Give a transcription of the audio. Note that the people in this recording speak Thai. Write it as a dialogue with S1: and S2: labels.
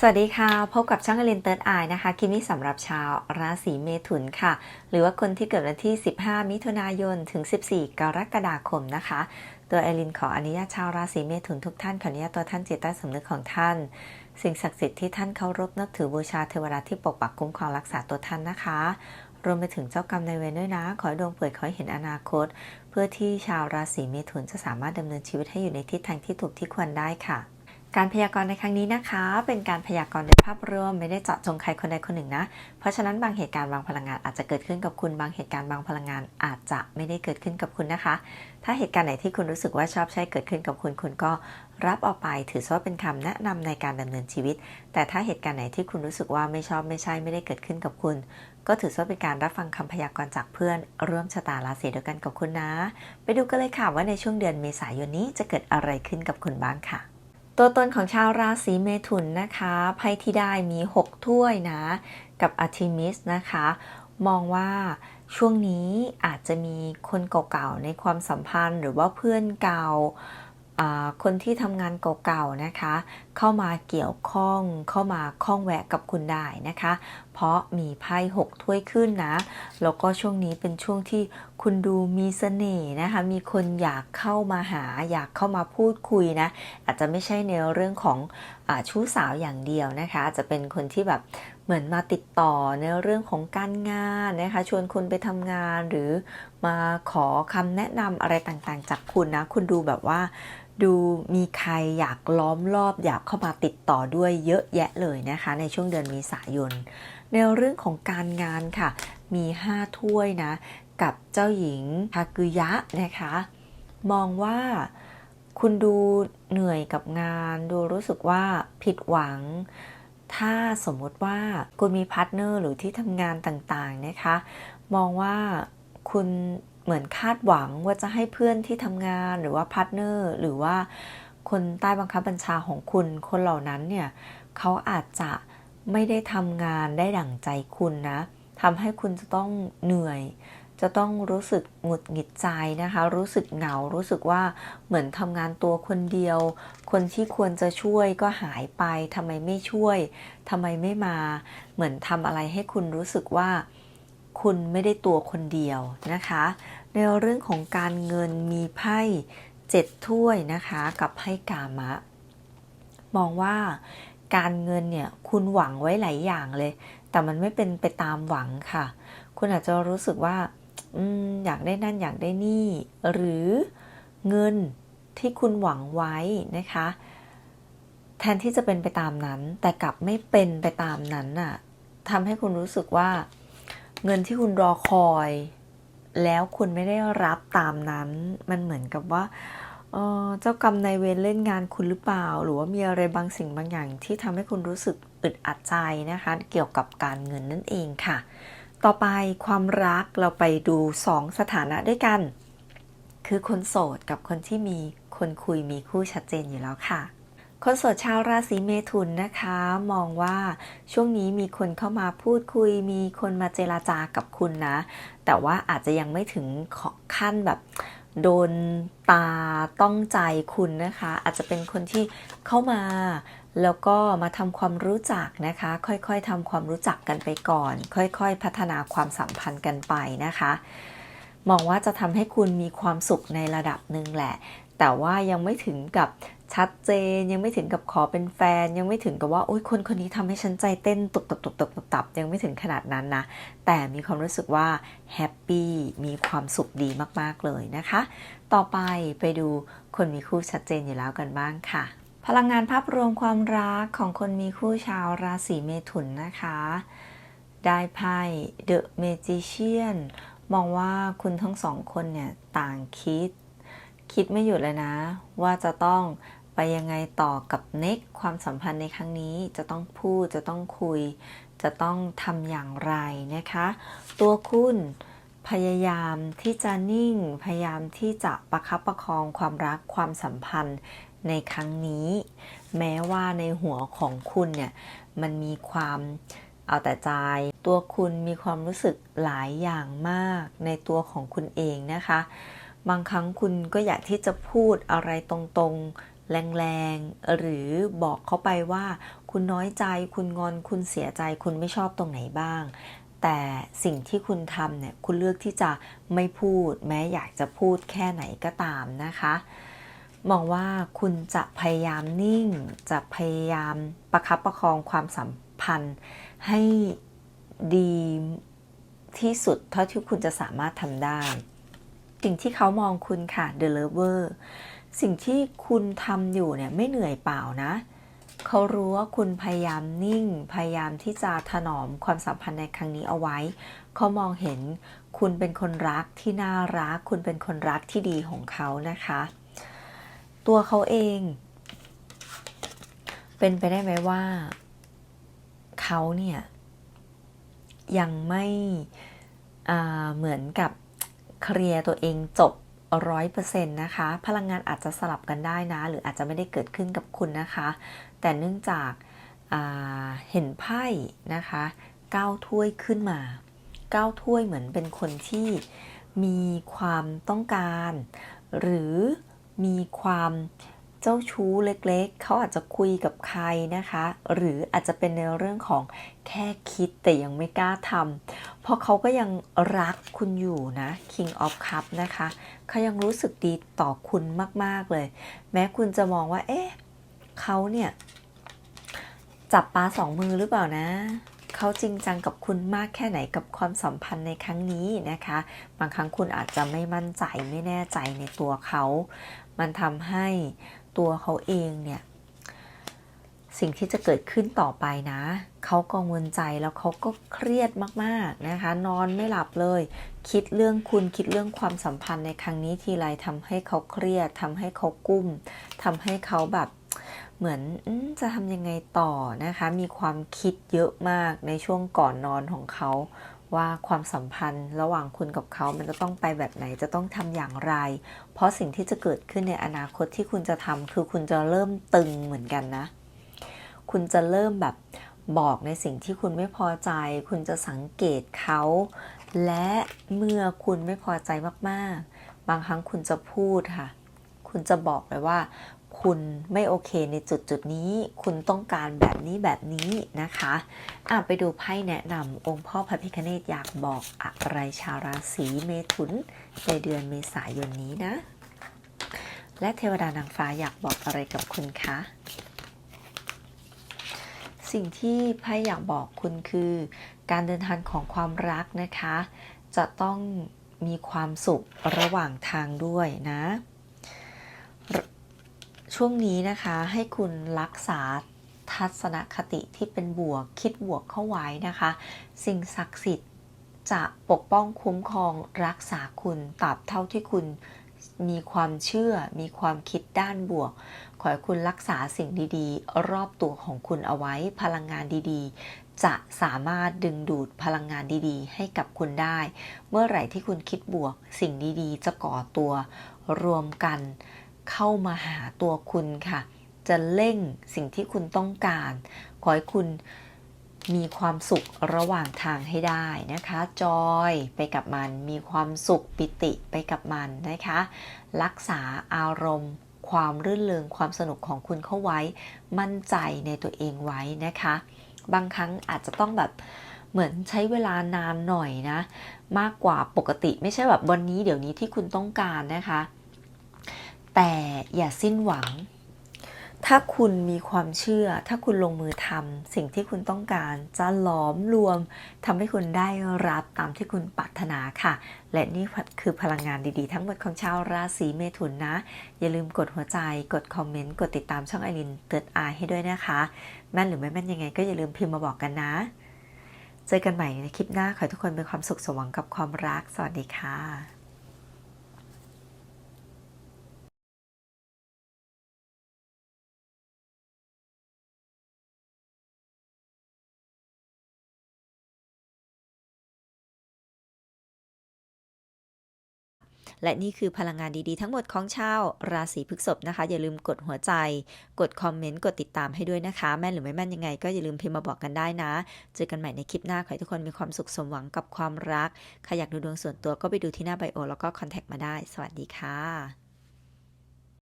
S1: สวัสดีค่ะ พบกับช่างอลินเติร์ดอายนะคะคลิปนี้สำหรับชาวราศีเมถุนค่ะ หรือว่าคนที่เกิดวันที่ 15 มิถุนายน ถึง 14 กรกฎาคมนะคะ ตัวเอลินขออนุญาตชาวราศีเมถุนทุกท่านขออนุญาตตัวท่านจิตใต้สำนึกของท่าน สิ่งศักดิ์สิทธิ์ที่ท่านเคารพนับถือบูชาเทวดาที่ปกปักคุ้มครองรักษาตัวท่านนะคะ รวมไปถึงเจ้ากรรมนายเวรด้วยนะ ขอให้ดวงเปิดขอให้เห็นอนาคต เพื่อที่ชาวราศีเมถุนจะสามารถดำเนินชีวิตให้อยู่ในทิศทางที่ถูกที่ควรได้ค่ะ การพยากรณ์ในครั้งนี้นะคะ เป็นการพยากรณ์โดยภาพรวมไม่ได้เจาะจงใครคนใดคนหนึ่งนะ เพราะฉะนั้นบางเหตุการณ์บางพลังงานอาจจะเกิดขึ้นกับคุณบางเหตุการณ์บางพลังงานอาจจะไม่ได้เกิดขึ้นกับคุณนะคะ ถ้าเหตุการณ์ไหนที่คุณรู้สึกว่าชอบใช้เกิดขึ้นกับคุณคุณก็รับออกไปถือว่าเป็นคำแนะนำในการดำเนินชีวิต แต่ถ้าเหตุการณ์ไหนที่คุณรู้สึกว่าไม่ชอบไม่ใช่ไม่ได้เกิดขึ้นกับคุณ ก็ถือว่าเป็นการรับฟังคำพยากรณ์จากเพื่อนร่วมชะตาราศีเดียวกันกับคุณนะ ไปดูกันเลยค่ะว่าในช่วงเดือนเมษายนนี้จะเกิดอะไรขึ้นกับคุณบ้างค่ะ ตัวตนของชาวราศีเมถุนนะคะไพ่ที่ได้มี 6 ถ้วยนะ กับอาร์ทิมิสนะคะ มองว่าช่วงนี้อาจจะมีคนเก่าๆในความสัมพันธ์ หรือว่าเพื่อนเก่าอ่าคนที่ทำงานเก่าๆนะคะ เข้ามาเกี่ยวข้องเข้ามาข้องแวะกับคุณได้นะคะ เพราะมีไพ่6ถ้วยขึ้นนะ แล้วก็ช่วงนี้เป็นช่วงที่คุณดูมีเสน่ห์นะคะ มีคนอยากเข้ามาหา อยากเข้ามาพูดคุยนะ อาจจะไม่ใช่ในเรื่องของอชู้สาวอย่างเดียวนะคะ อาจจะเป็นคนที่แบบเหมือนมาติดต่อในเรื่องของการงานนะคะ ชวนคุณไปทำงานหรือมาขอคำแนะนำอะไรต่างๆ จากคุณนะ คุณดูแบบว่า ดูมีใครอยากล้อมรอบอยากเข้ามาติดต่อด้วยเยอะแยะเลยนะคะ ในช่วงเดือนเมษายน ในเรื่องของการงานค่ะ มี 5 ถ้วยนะ กับเจ้าหญิงทากุยะนะคะ มองว่าคุณดูเหนื่อยกับงาน ดูรู้สึกว่าผิดหวัง ถ้าสมมติว่าคุณมีพาร์ทเนอร์หรือที่ทำงานต่างๆนะคะ มองว่าคุณ เหมือนคาดหวังว่าจะให้เพื่อนที่ทำงานหรือว่าพาร์ทเนอร์หรือว่าคนใต้บังคับบัญชาของคุณ คนเหล่านั้นเนี่ยเขาอาจจะไม่ได้ทำงานได้ดั่งใจคุณนะทำให้คุณจะต้องเหนื่อย จะต้องรู้สึกหงุดหงิดใจนะคะ รู้สึกเหงา รู้สึกว่าเหมือนทำงานตัวคนเดียว คนที่ควรจะช่วยก็หายไปทำไมไม่ช่วยทำไมไม่มา เหมือนทำอะไรให้คุณรู้สึกว่า คุณไม่ได้ตัวคนเดียวนะคะ ในเรื่องของการเงินมีไพ่เจ็ดถ้วยนะคะ กับไพ่กามะ มองว่าการเงินเนี่ยคุณหวังไว้หลายอย่างเลย แต่มันไม่เป็นไปตามหวังค่ะ คุณอาจจะรู้สึกว่าออยากได้นั่นอยากได้นี่ หรือเงินที่คุณหวังไว้นะคะ แทนที่จะเป็นไปตามนั้น แต่กลับไม่เป็นไปตามนั้นน่ะทำให้คุณรู้สึกว่า เงินที่คุณรอคอย แล้วคุณไม่ได้รับตามนั้น มันเหมือนกับว่าเจ้ากรรมนายเวรเล่นงานคุณหรือเปล่า หรือว่ามีอะไรบางสิ่งบางอย่างที่ทำให้คุณรู้สึกอึดอัดใจนะคะ เกี่ยวกับการเงินนั่นเองค่ะ ต่อไปความรักเราไปดู 2 สถานะด้วยกัน คือคนโสดกับคนที่มีคนคุยมีคู่ชัดเจนอยู่แล้วค่ะ คนโสดชาวราศีเมถุนนะคะ มองว่าช่วงนี้มีคนเข้ามาพูดคุย มีคนมาเจราจากับคุณนะ แต่ว่าอาจจะยังไม่ถึงขั้นแบบโดนตาต้องใจคุณนะคะ อาจจะเป็นคนที่เข้ามาแล้วก็มาทำความรู้จักนะคะ ค่อยๆทำความรู้จักกันไปก่อน ค่อยๆ พัฒนาความสัมพันธ์กันไปนะคะ มองว่าจะทำให้คุณมีความสุขในระดับหนึ่งแหละ แต่ว่ายังไม่ถึงกับชัดเจน ยังไม่ถึงกับขอเป็นแฟน ยังไม่ถึงกับว่าโอ้ยคนคนนี้ทำให้ฉันใจเต้นตุบตับตุบตับตุบตับยังไม่ถึงขนาดนั้นนะ แต่มีความรู้สึกว่าแฮปปี้มีความสุขดีมากๆเลยนะคะ ต่อไปไปดูคนมีคู่ชัดเจนอยู่แล้วกันบ้างค่ะ พลังงานภาพรวมความรักของคนมีคู่ชาวราศีเมถุนนะคะ ได้ไพ่ The Magician มองว่าคุณทั้งสองคนเนี่ยต่างคิด คิดไม่หยุดเลยนะ ว่าจะต้องไปยังไงต่อกับเน็กความสัมพันธ์ในครั้งนี้จะต้องพูดจะต้องคุย จะต้องทำอย่างไรนะคะ ตัวคุณพยายามที่จะนิ่ง พยายามที่จะประคับประคองความรักความสัมพันธ์ในครั้งนี้ แม้ว่าในหัวของคุณเนี่ยมันมีความเอาแต่ใจตัวคุณมีความรู้สึกหลายอย่างมากในตัวของคุณเองนะคะ บางครั้งคุณก็อยากที่จะพูดอะไรตรงๆ แรงๆ หรือบอกเขาไปว่า คุณน้อยใจ คุณงอน คุณเสียใจ คุณไม่ชอบตรงไหนบ้าง แต่สิ่งที่คุณทำเนี่ย คุณเลือกที่จะไม่พูด แม้อยากจะพูดแค่ไหนก็ตามนะคะ มองว่าคุณจะพยายามนิ่ง จะพยายามประคับประคองความสัมพันธ์ให้ดีที่สุดเท่าที่คุณจะสามารถทำได้ สิ่งที่เขามองคุณค่ะ The Lover สิ่งที่คุณทำอยู่เนี่ยไม่เหนื่อยเปล่านะ เขารู้ว่าคุณพยายามนิ่ง พยายามที่จะถนอมความสัมพันธ์ในครั้งนี้เอาไว้ เขามองเห็นคุณเป็นคนรักที่น่ารัก คุณเป็นคนรักที่ดีของเขานะคะ ตัวเขาเอง เป็นไปได้ไหมว่า เขาเนี่ยยังไม่เหมือนกับ เคลียร์ตัวเองจบร้อยเปอร์เซ็นต์นะคะ พลังงานอาจจะสลับกันได้นะ หรืออาจจะไม่ได้เกิดขึ้นกับคุณนะคะ แต่เนื่องจากเห็นไพ่นะคะก้าถ้วยขึ้นมาก้าถ้วยเหมือนเป็นคนที่มีความต้องการ หรือมีความ จ้าชู้เล็กๆ เขาอาจจะคุยกับใครนะคะ หรืออาจจะเป็นในเรื่องของแค่คิดแต่ยังไม่กล้าทำเพราะเขาก็ยังรักคุณอยู่นะ King of Cup นะคะเขายังรู้สึกดีต่อคุณมากๆเลย แม้คุณจะมองว่า เอ๊ะเขาเนี่ยจับปลาสองมือหรือเปล่านะเขาจริงจังกับคุณมากแค่ไหนกับความสัมพันธ์ในครั้งนี้นะคะ บางครั้งคุณอาจจะไม่มั่นใจไม่แน่ใจในตัวเขา มันทำให้ ตัวเขาเองเนี่ยสิ่งที่จะเกิดขึ้นต่อไปนะ เขากังวลใจแล้วเขาก็เครียดมากๆนะคะ นอนไม่หลับเลย คิดเรื่องคุณคิดเรื่องความสัมพันธ์ในครั้งนี้ทีไรทำให้เขาเครียดทำให้เขากุ้มทำให้เขาแบบเหมือนจะทำยังไงต่อนะคะ มีความคิดเยอะมากในช่วงก่อนนอนของเขา ว่าความสัมพันธ์ระหว่างคุณกับเขา มันจะต้องไปแบบไหนจะต้องทำอย่างไร เพราะสิ่งที่จะเกิดขึ้นในอนาคตที่คุณจะทำคือคุณจะเริ่มตึงเหมือนกันนะ คุณจะเริ่มแบบบอกในสิ่งที่คุณไม่พอใจ คุณจะสังเกตเขา และเมื่อคุณไม่พอใจมากๆ บางครั้งคุณจะพูดค่ะ คุณจะบอกเลยว่า คุณไม่โอเคในจุดจุดนี้ คุณต้องการแบบนี้แบบนี้นะคะอะไปดูไพ่แนะนำองค์พ่อพระพิคเนตอยากบอกอะไรชาวราศีเมถุนในเดือนเมษายนนี้นะ และเทวดานางฟ้าอยากบอกอะไรกับคุณคะสิ่งที่ไพ่อยากบอกคุณคือ การเดินทางของความรักนะคะ จะต้องมีความสุขระหว่างทางด้วยนะ ช่วงนี้นะคะให้คุณรักษาทัศนคติที่เป็นบวกคิดบวกเข้าไว้นะคะ สิ่งศักดิ์สิทธิ์จะปกป้องคุ้มครองรักษาคุณตราบเท่าที่คุณมีความเชื่อมีความคิดด้านบวก ขอให้คุณรักษาสิ่งดีๆ รอบตัวของคุณเอาไว้ พลังงานดีๆ จะสามารถดึงดูดพลังงานดีๆ ให้กับคุณได้ เมื่อไหร่ที่คุณคิดบวก สิ่งดีๆ จะก่อตัวรวมกัน เข้ามาหาตัวคุณค่ะ จะเร่งสิ่งที่คุณต้องการ ขอให้คุณมีความสุขระหว่างทางให้ได้นะคะ จอยไปกับมัน มีความสุขปิติไปกับมันนะคะ รักษาอารมณ์ ความรื่นเริงความสนุกของคุณเข้าไว้ มั่นใจในตัวเองไว้นะคะ บางครั้งอาจจะต้องแบบเหมือนใช้เวลานานหน่อยนะ มากกว่าปกติไม่ใช่แบบวันนี้เดี๋ยวนี้ที่คุณต้องการนะคะ แต่อย่าสิ้นหวัง ถ้าคุณมีความเชื่อ ถ้าคุณลงมือทำสิ่งที่คุณต้องการจะหลอมรวมทำให้คุณได้รับตามที่คุณปรารถนาค่ะ และนี่คือพลังงานดีๆ ทั้งหมดของชาวราศีเมถุนนะ อย่าลืมกดหัวใจ กดคอมเมนต์ กดติดตามช่องไอรินเติร์ดอายให้ด้วยนะคะ แม่นหรือไม่แม่นยังไงก็อย่าลืมพิมพ์มาบอกกันนะ เจอกันใหม่ในคลิปหน้า ขอให้ทุกคนมีความสุขสมหวังกับความรัก สวัสดีค่ะ และนี่คือพลังงานดีๆ ทั้งหมดของชาวราศีพฤษภนะคะ อย่าลืมกดหัวใจ กดคอมเมนต์ กดติดตามให้ด้วยนะคะ แม่นหรือไม่แม่นยังไง ก็อย่าลืมพิมพ์มาบอกกันได้นะ เจอกันใหม่ในคลิปหน้า ขอให้ทุกคนมีความสุขสมหวังกับความรักใครอยากดูดวงส่วนตัวก็ไปดูที่หน้าไบโอ แล้วก็คอนแทคมาได้ สวัสดีค่ะ